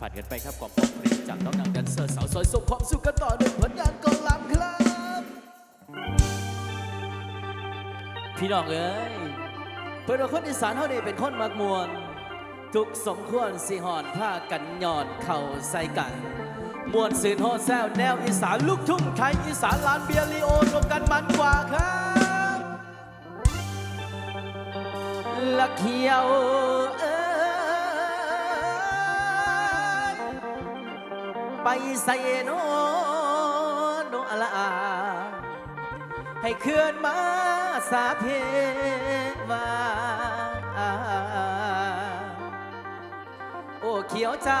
ผ่านกันไปครับกับผมเพลงจากน้องนางแดนเซอร์สาวสวยส่งความสุขกันต่อด้วยผลงานกองลำครับ พี่น้องเอ้ยเพื่อนคนอีสานเฮานี่เป็นคนมักมวน ทุกสมควรสิหอนผ้ากันหย่อนเข่าใส่กันมวนสื่นโฮแซวแนวอีสานลูกทุ่งไทยอีสานลานเบียร์ลีโอรวมกันมันกว่าครับละเขียวเอ้ ไปใส่โนโนอละอาให้เคลื่อนมาสาเพวาโอ้เขียวจ้า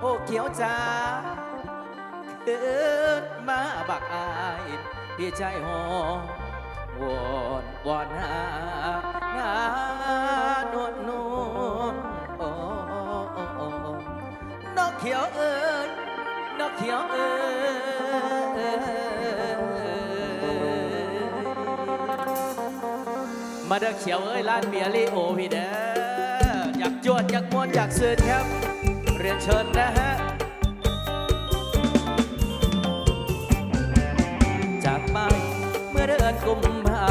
โอ้เขียวจ้าเกิดมาบักอายพี่ใจหอวอนวอนหางานวลนวลโอ้โอ้โอ้โอ้นกเขียวเอ้ ยวเอมาเด้อเขียวเอ้ยร้านเบียร์ลีโอพี่เด้ออยากจวดอยากมวนอยากซื้อครับ เรียนเชิญนะฮะ จากไปเมื่อเดือนกุมภา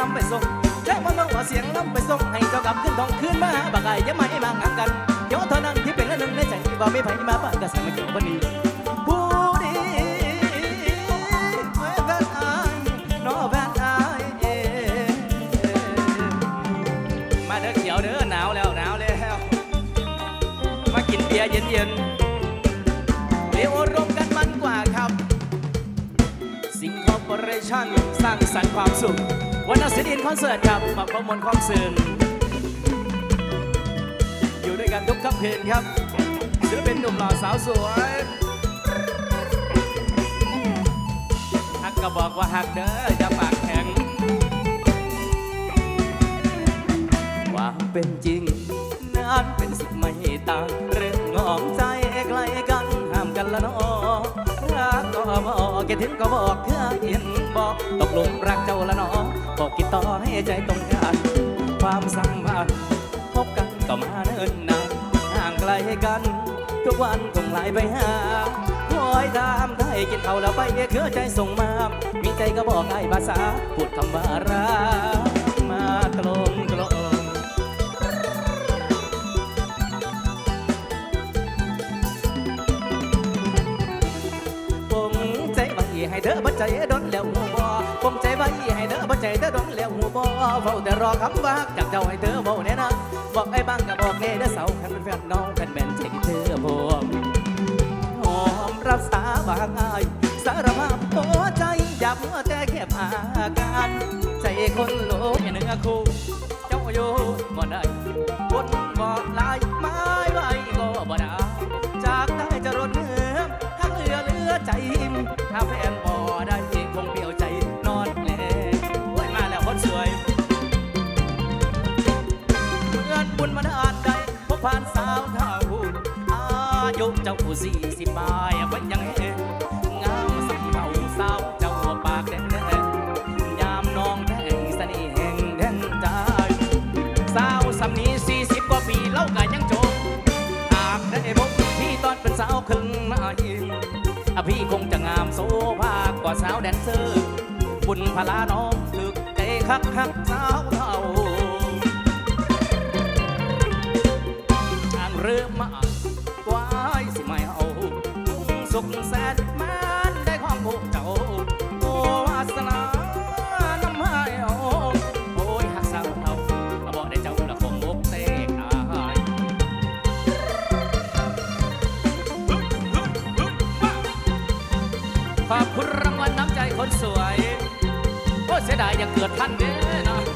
ลำไปส่งใจบ่น้องเอาเสียงลำไปส่งให้เจ้ากลับขึ้นทองขึ้นมาบักไอ้ยังไม่มางานกันเดี๋ยวเท่านั้นที่เป็นอันหนึ่งในใจว่าไม่ไผมาบ้านก็สั่งมาเกี่ยววันนี้ผู้ดีเอ้ยแฟนอายนอแฟนอายเอ้มาเด้อเขียวเด้อหนาวแล้วหนาวแล้วมากินเบียร์เย็นๆเดี๋ยวรวมกันมันกว่าครับ สิงคอร์ปอเรชั่นสร้างสรรค์ความสุข อินคอนเสิร์ตครับมาประมวลความสื่นอยู่ด้วยกันทุกค่ำคืนครับศิลปินหนุ่มหล่อสาวสวยฮักก็บอกว่าฮักเด้ออย่าปากแข็งความเป็นจริงนั้นเป็นสิ่งไม่ต่างเรื่องงอมใจไกล้กันห้ามกันละนาะรักก็ บอกแกถึงก็บอกเพื่อเห็นบอกตกหลุมรักเจ้าละเนาะบอกกิดต่อให้ใจตรงกันความสัมพันธ์พบกันก็มาเนิ่นนานห่างไกลกัน ทุกวันคงไลไปหาคอยตามได้กินเขาแล้วไปเคือใจส่งมา มีใจก็บอกไอ้ภาษาพูดคำว่ารักมาตรงต ใจไว้ให้เธอบัใจดนแล้วบ่คงใจไว้ให้เธอบ่ใจเธอดองแล้วหูบ่เฝ้าแต่รอคำว่าจากเจ้าให้เธอเว้าแน่นะบอกไอ้บ้างก็บอกแน่เด้อเสาคันเป็นแฟนน้องคันแม่นใจเธอบ่หอมรับสาบางอายสารภาพหัวใจอย่ามัวแต่แค่อาการ ใจคนโลกเหนือคู่เจ้าอยู่บ่ได้ สี่สิบปลายไว้ยังเห็นงามสักเท่าสาวเจ้าหัวปากแดงแดงยามน้องแดงเสน่ห์แห่งแดงใจสาวสำนีสี่สิบกว่าปีเล่ากันยังจมหากได้พบพี่ตอนเป็นสาวขึ้นมายิงอะพี่คงจะงามโซภากว่าสาวแดนเซอร์บุญพลาน้องถึกใจคักคักสาวเท่าอ่างเรือมมา สุขแสนแม้นได้ความผูกเจ้าโอวาสนาน้ำให้เอาโอ้ยหักสาวเท่าบอกได้เจ้าละคงอกเตกอายขอบคุณรางวัลน้ำใจคนสวย โอ้เสียดายอย่าเกิดท่านเด้อนะ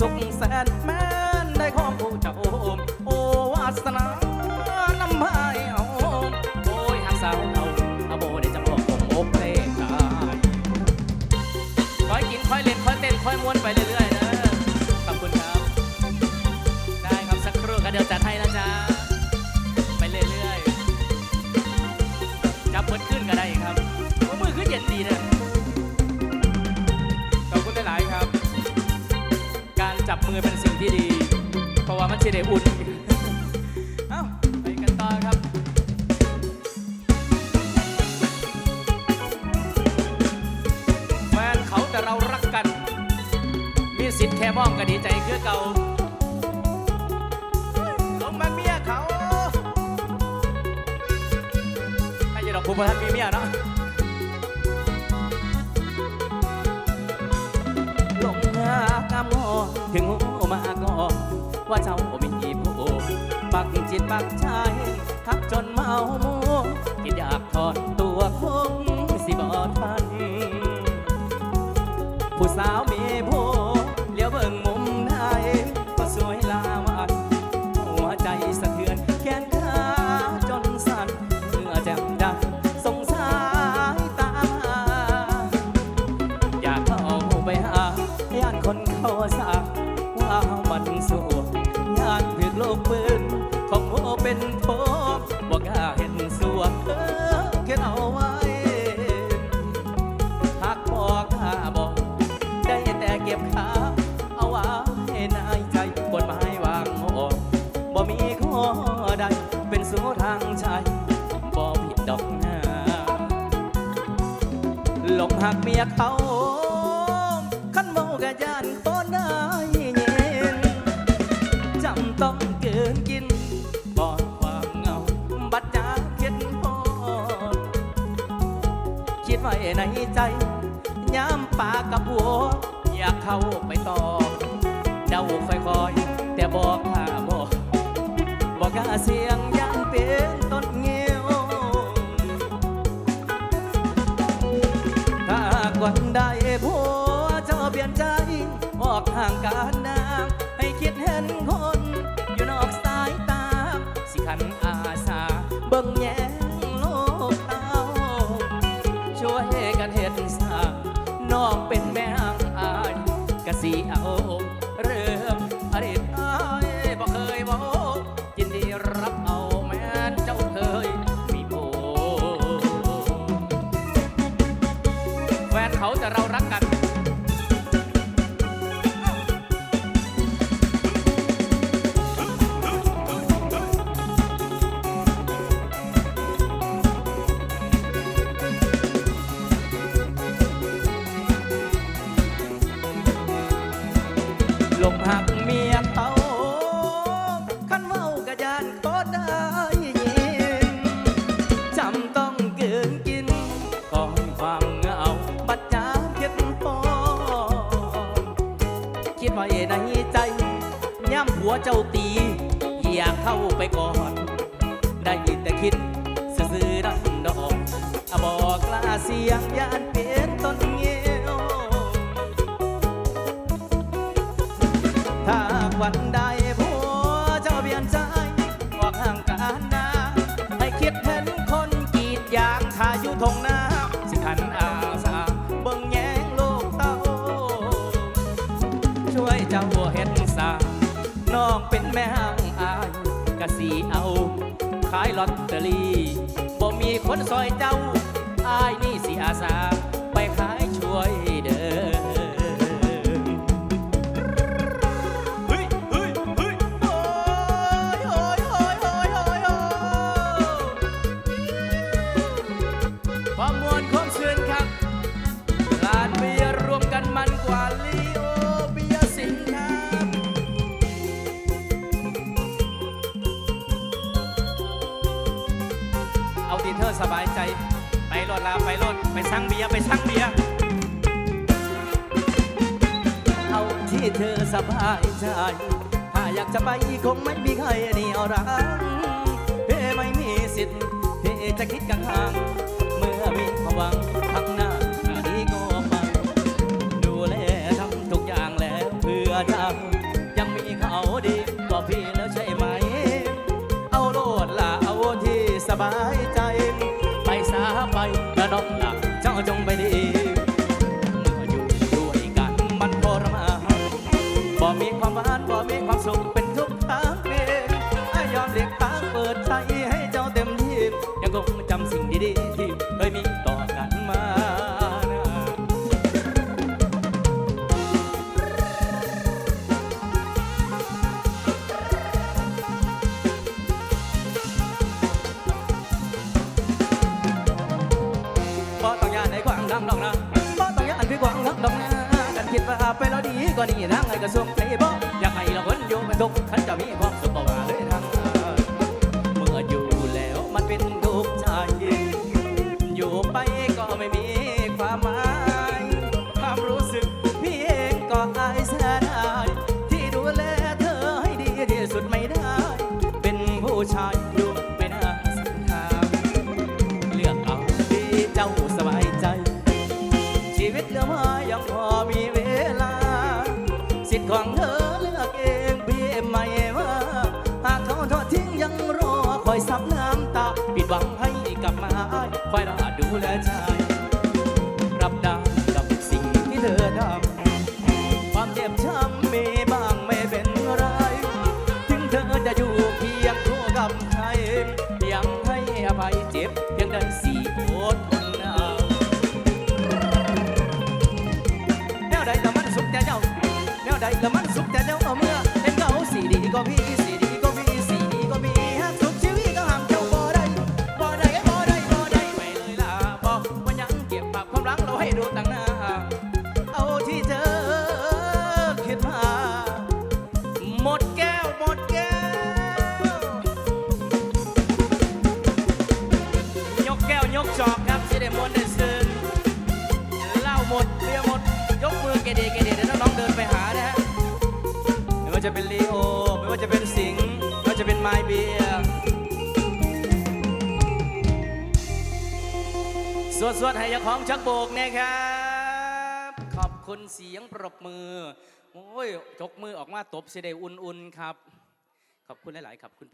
สุขแสนแม่นได้ของผู้เจ้าโอ้วาสนานำไห้เอาโอ้ยหักสาวเอาเอาโบได้จะบอกผมอกเล่กายคอยกินคอยเล่นคอยเต้นคอยม้วนไปเรื่อย สิทธิ์แค่มองก็ดีใจคือเก่าลงมาเมียเขาให้ยดอกคุณพระท่านมีเมียเนาะลงหากำงอถึงหูมาก่อนว่าเจ้ามีผู้ปักจิตปักใจทักจนเมามัวคิดอยากถอนตัวคงสิบอทัน ผู้สาว ปืนของโมเป็นโทษบอกล้าเห็นสวกเออเขียนเอาไว้หากบอกถ้าบอก ได้แต่เก็บขาเอาไว้ในใจกฎหมายวางออกบ่มีข้อใดเป็นสู้ทางใจบ่ผิดดอกหน้าหลงหักเมียเขา ใจย้ำปากกับหัว อยากเข้าไปต่อ เดาค่อยๆ แต่บอกถ้าบอก บอกกาเสียงยันเป็นต้นเงี้ยวถ้ากวนใดผัวเจ้าเปลี่ยนใจ ออกห่างกันนางให้คิดเห็นคน อยู่นอกสายตา สิขันอาสา เบิ่งแยานเขาแต่เรารักกันลมหักเมียเตาขันเมากระยานก็ได้ยินจำต้องเกินกินก่อน วเจ้าตี อยากเข้าไปกอด ได้ยินแต่คิดซื่อดังดอกบอกลาเสียงยานเป็นต้นเงี้ยวถ้าวันใดผัวเจ้าเปลี่ยนใจออกห่างกันนาให้คิดเห็นคนกีดยางขาอยู่ทงนา แม่ห้างอายกะสีเอา ขายลอตเตอรี่บ่มีคนซอยเจ้าอายนี่สิอาสา ใจถ้าอยากจะไปคงไม่มีใครเหนี่ยวรังเพ่ไม่มีสิทธิ์เพ่จะคิดกังห่างเมื่อมีความหวังข้างหน้าดีก็ฟังดูแลทำทุกอย่างแล้วเพื่อเจ้ายังมีเขาดีกว่าพี่แล้วใช่ไหม เอาโลดละเอาที่สบายใจ ไปสาไปกระดองหลักเจ้าจงไปดี บ่มีความหวานบ่มีความสุข ไปแล้วดีก็นี่ทางไงกระทรวงไอ้บ่อยากให้เราคนอยู่เป็นทุกข์ขันจะมีความสุขบ่ว่าเลย จ็บ จะเป็นลีโอ ไม่ว่าจะเป็นสิงห์ไม่ว่าจะเป็นไมเบียสวดสวดให้เจ้าของชักโบกนะครับ ขอบคุณเสียงปรบมือ โอ้ยจกมือออกมาตบสิได้อุ่นๆครับ ขอบคุณหลาย ๆ ครับคุณ